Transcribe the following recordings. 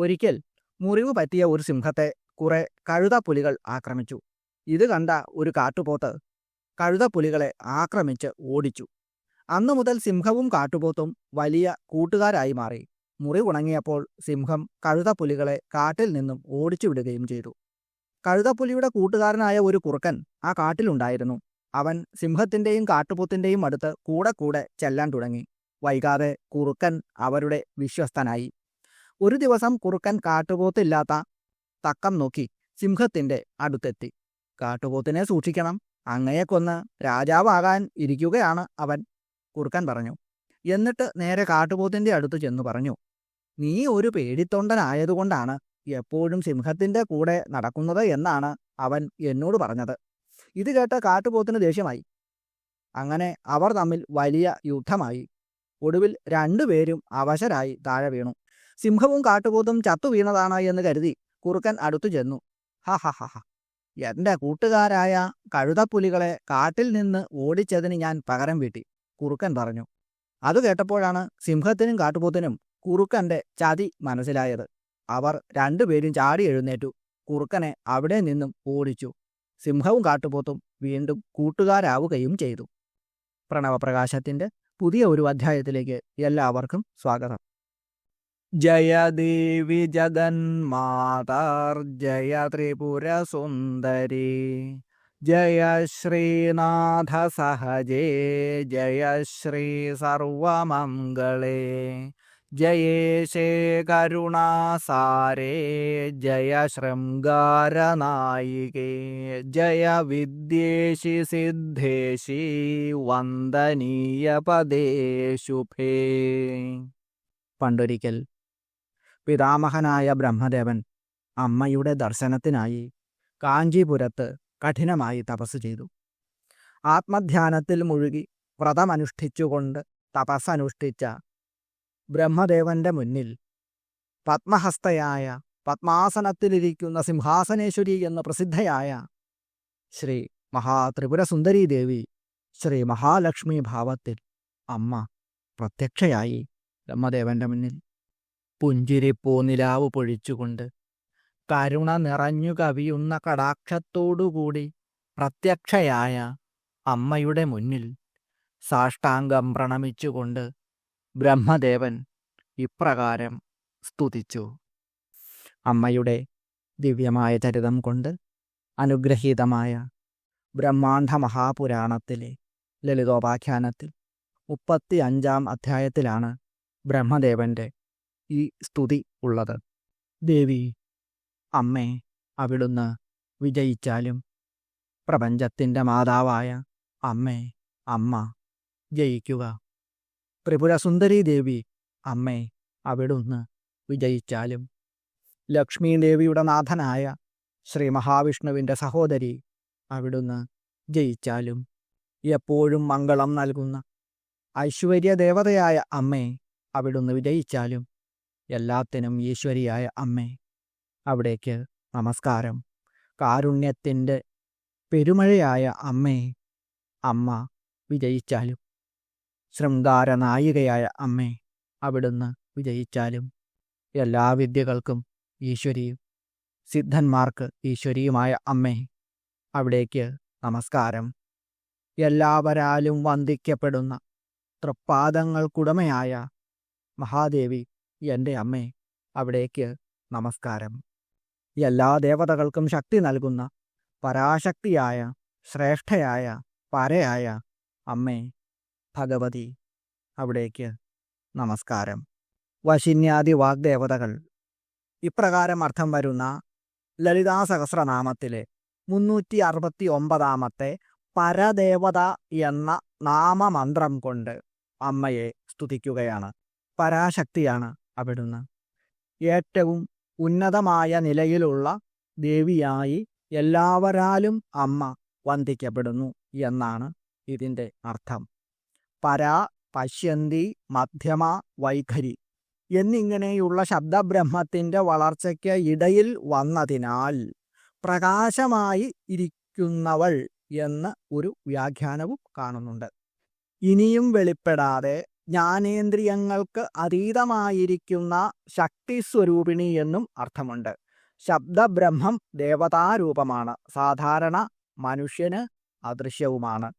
ഒരിക്കൽ മുറിവ് പറ്റിയ ഒരു സിംഹത്തെ കുറെ കഴുതപ്പുലികൾ ആക്രമിച്ചു. ഇത് കണ്ട ഒരു കാട്ടുപോത്ത് കഴുതപ്പുലികളെ ആക്രമിച്ച് ഓടിച്ചു. അന്നു മുതൽ സിംഹവും കാട്ടുപോത്തും വലിയ കൂട്ടുകാരായി മാറി. മുറി ഉണങ്ങിയപ്പോൾ സിംഹം കഴുതപ്പുലികളെ കാട്ടിൽ നിന്നും ഓടിച്ചു വിടുകയും ചെയ്തു. കഴുതപ്പുലിയുടെ കൂട്ടുകാരനായ ഒരു കുറുക്കൻ ആ കാട്ടിലുണ്ടായിരുന്നു. അവൻ സിംഹത്തിന്റെയും കാട്ടുപോത്തിന്റെയും അടുത്ത് കൂടെ കൂടെ ചെല്ലാൻ തുടങ്ങി. വൈകാതെ കുറുക്കൻ അവരുടെ വിശ്വസ്തനായി. ഒരു ദിവസം കുറുക്കൻ കാട്ടുപോത്തില്ലാത്ത തക്കം നോക്കി സിംഹത്തിന്റെ അടുത്തെത്തി. കാട്ടുപോത്തിനെ സൂക്ഷിക്കണം. അങ്ങയെ കൊന്ന് രാജാവാകാൻ ഇരിക്കുകയാണ് അവൻ കുറുക്കൻ പറഞ്ഞു. എന്നിട്ട് നേരെ കാട്ടുപോത്തിന്റെ അടുത്ത് ചെന്നു പറഞ്ഞു നീ ഒരു പേടിത്തൊണ്ടനായതുകൊണ്ടാണ് എപ്പോഴും സിംഹത്തിന്റെ കൂടെ നടക്കുന്നത് എന്നാണ് അവൻ എന്നോട് പറഞ്ഞത്. ഇത് കേട്ട് കാട്ടുപോത്തിന് ദേഷ്യമായി. അങ്ങനെ അവർ തമ്മിൽ വലിയ യുദ്ധമായി. ഒടുവിൽ രണ്ടുപേരും അവശരായി താഴെ വീണു. സിംഹവും കാട്ടുപോത്തും ചത്തു വീണതാണ് എന്ന് കരുതി കുറുക്കൻ അടുത്തു ചെന്നു. ഹ ഹ ഹ എന്റെ കൂട്ടുകാരായ കഴുതപ്പുലികളെ കാട്ടിൽ നിന്ന് ഓടിച്ചതിന് ഞാൻ പകരം വീട്ടി കുറുക്കൻ പറഞ്ഞു. അത് കേട്ടപ്പോഴാണ് സിംഹത്തിനും കാട്ടുപോത്തിനും കുറുക്കന്റെ ചതി മനസ്സിലായത്. അവർ രണ്ടുപേരും ചാടി എഴുന്നേറ്റു. കുറുക്കനെ അവിടെ നിന്നും ഓടിച്ചു. സിംഹവും കാട്ടുപോത്തും വീണ്ടും കൂട്ടുകാരാവുകയും ചെയ്തു. പ്രണവപ്രകാശത്തിന്റെ പുതിയ ഒരു അധ്യായത്തിലേക്ക് എല്ലാവർക്കും സ്വാഗതം. ജയദേവി ജഗന്മാതാർ ജയ ത്രിപുര സുന്ദരി ജയ ശ്രീനാഥ സഹജേ ജയ ശ്രീ സർവമംഗളേ ജയേശേ കരുണാസാരേ ജയ ശൃംഗാരനായികേ ജയ വിദ്യേശി സിദ്ധേശി വന്ദനീയ പദേ ശുഭേ. പണ്ടൊരിക്കൽ പിതാമഹനായ ബ്രഹ്മദേവൻ അമ്മയുടെ ദർശനത്തിനായി കാഞ്ചീപുരത്ത് കഠിനമായി തപസ് ചെയ്തു. ആത്മധ്യാനത്തിൽ മുഴുകി വ്രതമനുഷ്ഠിച്ചുകൊണ്ട് തപസ്സനുഷ്ഠിച്ച ബ്രഹ്മദേവന്റെ മുന്നിൽ പത്മഹസ്തയായ പത്മാസനത്തിലിരിക്കുന്ന സിംഹാസനേശ്വരി എന്ന പ്രസിദ്ധയായ ശ്രീ മഹാത്രിപുരസുന്ദരീ ദേവി ശ്രീ മഹാലക്ഷ്മി ഭാവത്തിൽ അമ്മ പ്രത്യക്ഷയായി ബ്രഹ്മദേവന്റെ മുന്നിൽ. പുഞ്ചിരിപ്പൂ നിലാവ് പൊഴിച്ചുകൊണ്ട്. കരുണ നിറഞ്ഞു കവിയുന്ന കടാക്ഷത്തോടുകൂടി പ്രത്യക്ഷയായ അമ്മയുടെ മുന്നിൽ സാഷ്ടാംഗം പ്രണമിച്ചുകൊണ്ട് ബ്രഹ്മദേവൻ ഇപ്രകാരം സ്തുതിച്ചു. അമ്മയുടെ ദിവ്യമായ ചരിതം കൊണ്ട് അനുഗ്രഹീതമായ ബ്രഹ്മാണ്ഡ മഹാപുരാണത്തിലെ ലളിതോപാഖ്യാനത്തിൽ മുപ്പത്തി അഞ്ചാം അധ്യായത്തിലാണ് ബ്രഹ്മദേവന്റെ ഈ സ്തുതി ഉള്ളത്. ദേവി അമ്മേ അവിടുന്ന് വിജയിച്ചാലും പ്രപഞ്ചത്തിന്റെ മാതാവായ അമ്മേ അമ്മ ജയിക്കുക. ത്രിപുരസുന്ദരി ദേവി അമ്മേ അവിടുന്ന് വിജയിച്ചാലും ലക്ഷ്മി ദേവിയുടെ നാഥനായ ശ്രീ മഹാവിഷ്ണുവിന്റെ സഹോദരി അവിടുന്ന് ജയിച്ചാലും എപ്പോഴും മംഗളം നൽകുന്ന ഐശ്വര്യ ദേവതയായ അമ്മേ അവിടുന്ന് വിജയിച്ചാലും എല്ലാത്തിനും ഈശ്വരിയായ അമ്മേ അവിടേക്ക് നമസ്കാരം. കാരുണ്യത്തിന്റെ പെരുമഴയായ അമ്മേ അമ്മ വിജയിച്ചാലും. ശൃംഗാര നായികയായ അമ്മേ അവിടുന്ന് വിജയിച്ചാലും. എല്ലാ വിദ്യകൾക്കും ഈശ്വരിയും സിദ്ധന്മാർക്ക് ഈശ്വരിയുമായ അമ്മേ അവിടേക്ക് നമസ്കാരം. എല്ലാവരാലും വന്ദിക്കപ്പെടുന്ന തൃപ്പാദങ്ങൾക്കുടമയായ മഹാദേവി എന്റെ അമ്മേ അവിടേക്ക് നമസ്കാരം. എല്ലാ ദേവതകൾക്കും ശക്തി നൽകുന്ന പരാശക്തിയായ ശ്രേഷ്ഠയായ പരയായ അമ്മേ ഭഗവതി അവിടേക്ക് നമസ്കാരം. വശിന്യാദി വാഗ്ദേവതകൾ. ഇപ്രകാരം അർത്ഥം വരുന്ന ലളിതാ സഹസ്രനാമത്തിലെ മുന്നൂറ്റി അറുപത്തി ഒമ്പതാമത്തെ പരദേവത എന്ന നാമമന്ത്രം കൊണ്ട് അമ്മയെ സ്തുതിക്കുകയാണ്. പരാശക്തിയാണ് അവിടുന്ന്. ഏറ്റവും ഉന്നതമായ നിലയിലുള്ള ദേവിയായി എല്ലാവരാലും അമ്മ വന്ദിക്കപ്പെടുന്നു എന്നാണ് ഇതിന്റെ അർത്ഥം. പരാ പശ്യന്തി മധ്യമ വൈഖരി എന്നിങ്ങനെയുള്ള ശബ്ദബ്രഹ്മത്തിന്റെ വളർച്ചയ്ക്ക് ഇടയിൽ വന്നതിനാൽ പ്രകാശമായി ഇരിക്കുന്നവൾ എന്ന് ഒരു വ്യാഖ്യാനവും കാണുന്നുണ്ട്. ഇനിയും വെളിപ്പെടാതെ ജ്ഞാനേന്ദ്രിയങ്ങൾക്ക് അതീതമായിരിക്കുന്ന ശക്തിസ്വരൂപിണി എന്നും അർത്ഥമുണ്ട്. ശബ്ദബ്രഹ്മം ദേവതാരൂപമാണ്. സാധാരണ മനുഷ്യന് അദൃശ്യവുമാണ്.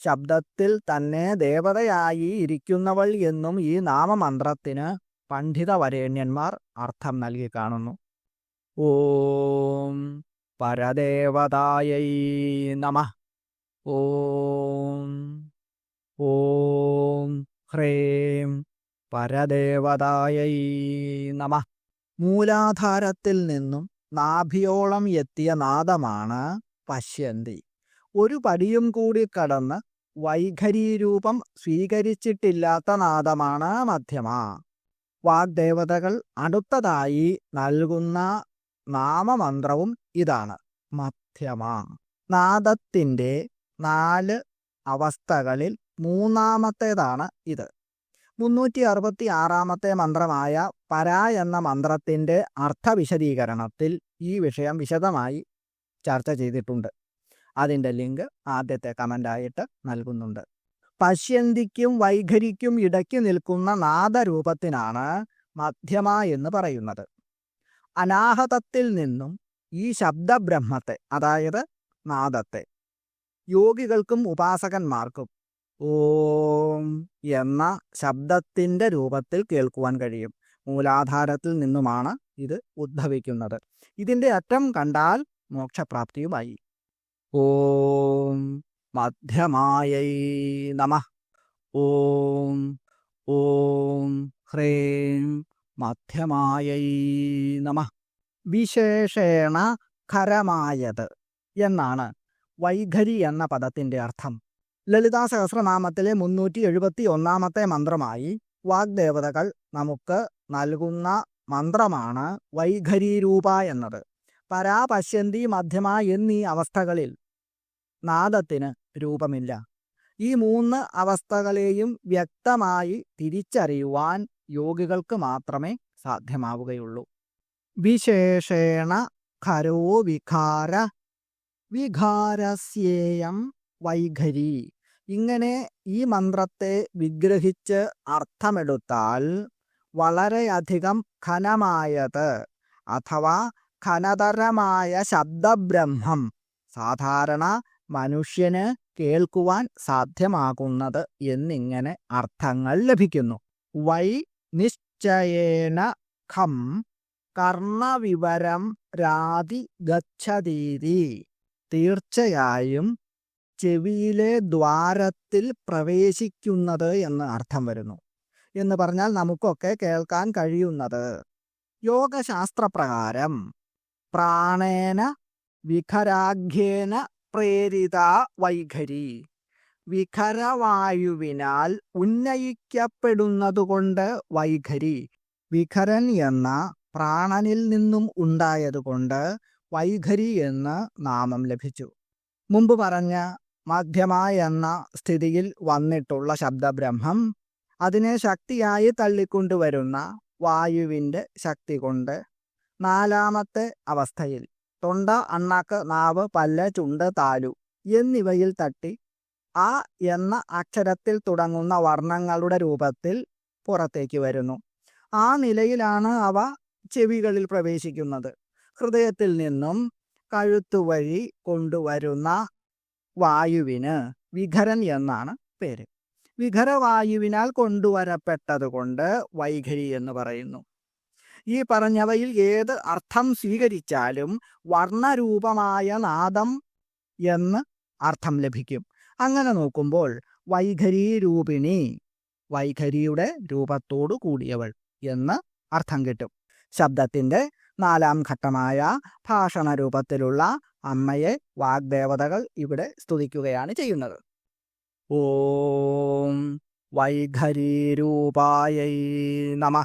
ശബ്ദത്തിൽ തന്നെ ദേവതയായി ഇരിക്കുന്നവൾ എന്നും ഈ നാമമന്ത്രത്തിന് പണ്ഡിതവരേണ്യന്മാർ അർത്ഥം നൽകി കാണുന്നു. ഓം പരദേവതായൈ നമ. ഓം. ഓം ഹ്രേം പരദേവതായൈ നമ. മൂലാധാരത്തിൽ നിന്നും നാഭിയോളം എത്തിയ നാദമാണ് പശ്യന്തി. ഒരു പടിയും കൂടി കടന്ന് വൈഖരീരൂപം സ്വീകരിച്ചിട്ടില്ലാത്ത നാദമാണ് മധ്യമ. വാഗ്ദേവതകൾ അടുത്തതായി നൽകുന്ന നാമമന്ത്രവും ഇതാണ് മധ്യമ. നാദത്തിന്റെ നാല് അവസ്ഥകളിൽ മൂന്നാമത്തേതാണ് ഇത്. മുന്നൂറ്റി അറുപത്തി ആറാമത്തെ മന്ത്രമായ പര എന്ന മന്ത്രത്തിന്റെ അർത്ഥവിശദീകരണത്തിൽ ഈ വിഷയം വിശദമായി ചർച്ച ചെയ്തിട്ടുണ്ട്. അതിന്റെ ലിങ്ക് ആദ്യത്തെ കമന്റായിട്ട് നൽകുന്നുണ്ട്. പശ്യന്തിക്കും വൈഖരിക്കും ഇടയ്ക്ക് നിൽക്കുന്ന നാദരൂപത്തിനാണ് മധ്യമ എന്ന് പറയുന്നത്. അനാഹതത്തിൽ നിന്നും ഈ ശബ്ദബ്രഹ്മത്തെ അതായത് നാദത്തെ യോഗികൾക്കും ഉപാസകന്മാർക്കും ഓം എന്ന ശബ്ദത്തിന്റെ രൂപത്തിൽ കേൾക്കുവാൻ കഴിയും. മൂലാധാരത്തിൽ നിന്നുമാണ് ഇത് ഉദ്ഭവിക്കുന്നത്. ഇതിന്റെ അറ്റം കണ്ടാൽ മോക്ഷപ്രാപ്തിയുമായി. ഓം മധ്യമായൈ നമ. ഓം ഓം ഹ്രേം മധ്യമായൈ നമ. വിശേഷേണ ഖരമായത് എന്നാണ് വൈഖരി എന്ന പദത്തിന്റെ അർത്ഥം. ലളിതാ സഹസ്രനാമത്തിലെ മുന്നൂറ്റി എഴുപത്തി ഒന്നാമത്തെ മന്ത്രമായി വാഗ്ദേവതകൾ നമുക്ക് നൽകുന്ന മന്ത്രമാണ് വൈഖരീരൂപ എന്നത്. പരാപശ്യന്തി മധ്യമ എന്നീ അവസ്ഥകളിൽ നാദത്തിന് രൂപമില്ല. ഈ മൂന്ന് അവസ്ഥകളെയും വ്യക്തമായി തിരിച്ചറിയുവാൻ യോഗികൾക്ക് മാത്രമേ സാധ്യമാവുകയുള്ളൂ. വിശേഷേണ ഖരോ വികാര വികാരസ്യേയം വൈഖരി. ഇങ്ങനെ ഈ മന്ത്രത്തെ വിഗ്രഹിച്ച് അർത്ഥമെടുത്താൽ വളരെയധികം ഘനമായത് അഥവാ ഘനതരമായ ശബ്ദബ്രഹ്മം സാധാരണ മനുഷ്യന് കേൾക്കുവാൻ സാധ്യമാകുന്നത് എന്നിങ്ങനെ അർത്ഥങ്ങൾ ലഭിക്കുന്നു. വൈ നിശ്ചയേന ഖം കർണവിവരം രാതി ഗച്ഛതീതി തീർച്ചയായും ചെവിയിലെ ദ്വാരത്തിൽ പ്രവേശിക്കുന്നത് എന്ന് അർത്ഥം വരുന്നു. എന്ന് പറഞ്ഞാൽ നമുക്കൊക്കെ കേൾക്കാൻ കഴിയുന്നത്. യോഗശാസ്ത്രപ്രകാരം പ്രാണേന വിഖരാഖ്യേന പ്രേരിത വൈഖരി. വിഖരവായുവിനാൽ ഉന്നയിക്കപ്പെടുന്നതുകൊണ്ട് വൈഖരി. വിഖരൻ എന്ന പ്രാണനിൽ നിന്നും ഉണ്ടായതുകൊണ്ട് വൈഖരി എന്ന് നാമം ലഭിച്ചു. മുമ്പ് പറഞ്ഞ മധ്യമ എന്ന സ്ഥിതിയിൽ വന്നിട്ടുള്ള ശബ്ദബ്രഹ്മം അതിനെ ശക്തിയായി തള്ളിക്കൊണ്ടുവരുന്ന വായുവിന്റെ ശക്തി കൊണ്ട് നാലാമത്തെ അവസ്ഥയിൽ തൊണ്ട അണ്ണാക്ക് നാവ് പല്ല് ചുണ്ട് താലു എന്നിവയിൽ തട്ടി ആ എന്ന അക്ഷരത്തിൽ തുടങ്ങുന്ന വർണങ്ങളുടെ രൂപത്തിൽ പുറത്തേക്ക് വരുന്നു. ആ നിലയിലാണ് അവ ചെവികളിൽ പ്രവേശിക്കുന്നത്. ഹൃദയത്തിൽ നിന്നും കഴുത്തുവഴി കൊണ്ടുവരുന്ന വായുവിന് വിഘരൻ എന്നാണ് പേര്. വിഘരവായുവിനാൽ കൊണ്ടുവരപ്പെട്ടതുകൊണ്ട് വൈഖരി എന്ന് പറയുന്നു. ഈ പറഞ്ഞവയിൽ ഏത് അർത്ഥം സ്വീകരിച്ചാലും വർണരൂപമായ നാദം എന്ന് അർത്ഥം ലഭിക്കും. അങ്ങനെ നോക്കുമ്പോൾ വൈഖരി രൂപിണി വൈഖരിയുടെ രൂപത്തോടു കൂടിയവൾ എന്ന് അർത്ഥം കിട്ടും. ശബ്ദത്തിന്റെ നാലാം ഘട്ടമായ ഭാഷണ രൂപത്തിലുള്ള അമ്മയെ വാഗ്ദേവതകൾ ഇവിടെ സ്തുതിക്കുകയാണ് ചെയ്യുന്നത്. ഓം വൈഖരീരൂപായൈ നമ.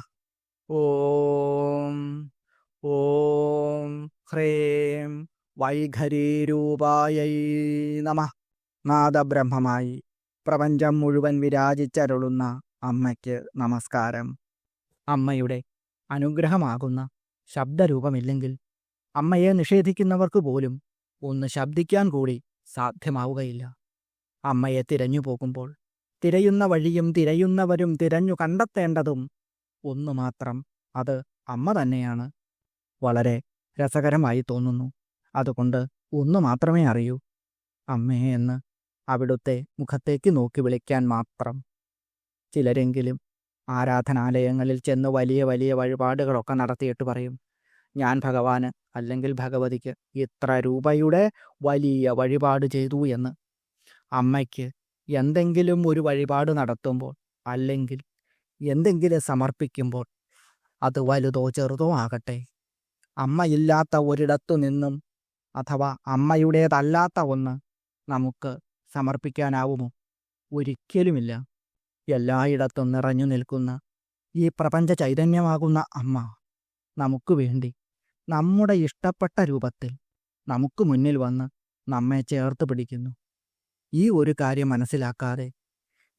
ഓം ഓം ഹ്രേം വൈഖരീരൂപായൈ നമ. നാദബ്രഹ്മമായി പ്രപഞ്ചം മുഴുവൻ വിരാജിച്ചരുളുന്ന അമ്മയ്ക്ക് നമസ്കാരം. അമ്മയുടെ അനുഗ്രഹമാകുന്ന ശബ്ദരൂപമില്ലെങ്കിൽ അമ്മയെ നിഷേധിക്കുന്നവർക്ക് പോലും ഒന്ന് ശബ്ദിക്കാൻ കൂടി സാധ്യമാവുകയില്ല. അമ്മയെ തിരഞ്ഞു പോകുമ്പോൾ തിരയുന്ന വഴിയും തിരയുന്നവരും തിരഞ്ഞു കണ്ടെത്തേണ്ടതും ഒന്നു മാത്രം അത് അമ്മ തന്നെയാണ്. വളരെ രസകരമായി തോന്നുന്നു. അതുകൊണ്ട് ഒന്നു മാത്രമേ അറിയൂ. അമ്മേ എന്ന് അവിടുത്തെ മുഖത്തേക്ക് നോക്കി വിളിക്കാൻ മാത്രം. ചിലരെങ്കിലും ആരാധനാലയങ്ങളിൽ ചെന്ന് വലിയ വലിയ വഴിപാടുകളൊക്കെ നടത്തിയിട്ട് പറയും. ഞാൻ ഭഗവാന് അല്ലെങ്കിൽ ഭഗവതിക്ക് ഇത്ര രൂപയുടെ വലിയ വഴിപാട് ചെയ്തു എന്ന്. അമ്മയ്ക്ക് എന്തെങ്കിലും ഒരു വഴിപാട് നടത്തുമ്പോൾ അല്ലെങ്കിൽ എന്തെങ്കിലും സമർപ്പിക്കുമ്പോൾ അത് വലുതോ ചെറുതോ ആകട്ടെ. അമ്മയില്ലാത്ത ഒരിടത്തു നിന്നും അഥവാ അമ്മയുടേതല്ലാത്ത ഒന്ന് നമുക്ക് സമർപ്പിക്കാനാവുമോ? ഒരിക്കലുമില്ല. എല്ലായിടത്തും നിറഞ്ഞു നിൽക്കുന്ന ഈ പ്രപഞ്ച ചൈതന്യമാകുന്ന അമ്മ നമുക്ക് വേണ്ടി നമ്മുടെ ഇഷ്ടപ്പെട്ട രൂപത്തിൽ നമുക്ക് മുന്നിൽ വന്ന് നമ്മെ ചേർത്ത് പിടിക്കുന്നു. ഈ ഒരു കാര്യം മനസ്സിലാക്കാതെ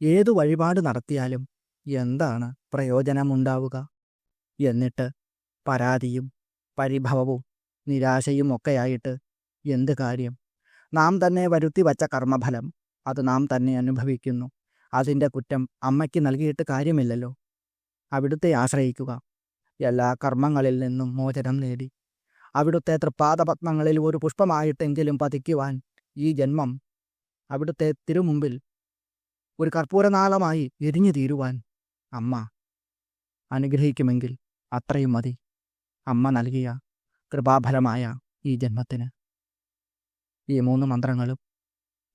ഏതു വഴിപാട് നടത്തിയാലും എന്താണ് പ്രയോജനമുണ്ടാവുക? എന്നിട്ട് പരാതിയും പരിഭവവും നിരാശയും ഒക്കെയായിട്ട് എന്ത് കാര്യം? നാം തന്നെ വരുത്തി വച്ച കർമ്മഫലം അത് നാം തന്നെ അനുഭവിക്കുന്നു. അതിന്റെ കുറ്റം അമ്മയ്ക്ക് നൽകിയിട്ട് കാര്യമില്ലല്ലോ. അവിടുത്തെ ആശ്രയിക്കുക. എല്ലാ കർമ്മങ്ങളിൽ നിന്നും മോചനം നേടി. അവിടുത്തെ തൃപ്പാദപത്മങ്ങളിൽ ഒരു പുഷ്പമായിട്ടെങ്കിലും പതിക്കുവാൻ ഈ ജന്മം അവിടുത്തെ തിരുമുമ്പിൽ ഒരു കർപ്പൂരനാളമായി എരിഞ്ഞു തീരുവാൻ അമ്മ അനുഗ്രഹിക്കുമെങ്കിൽ അത്രയും മതി. അമ്മ നൽകിയ കൃപാഫലമായ ഈ ജന്മത്തിന്. ഈ മൂന്ന് മന്ത്രങ്ങളും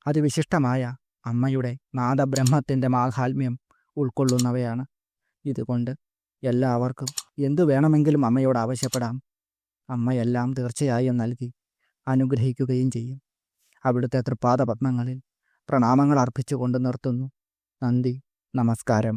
അതിവിശിഷ്ടമായ അമ്മയുടെ നാദബ്രഹ്മത്തിന്റെ മാഹാത്മ്യം ഉൾക്കൊള്ളുന്നവയാണ് ഇതുകൊണ്ട് എല്ലാവർക്കും എന്തു വേണമെങ്കിലും അമ്മയോട് ആവശ്യപ്പെടാം. അമ്മയെല്ലാം തീർച്ചയായും നൽകി അനുഗ്രഹിക്കുകയും ചെയ്യും. അവിടുത്തെ തൃപ്പാദപത്മങ്ങളിൽ പ്രണാമങ്ങൾ അർപ്പിച്ചുകൊണ്ട് നിർത്തുന്നു. നന്ദി നമസ്കാരം.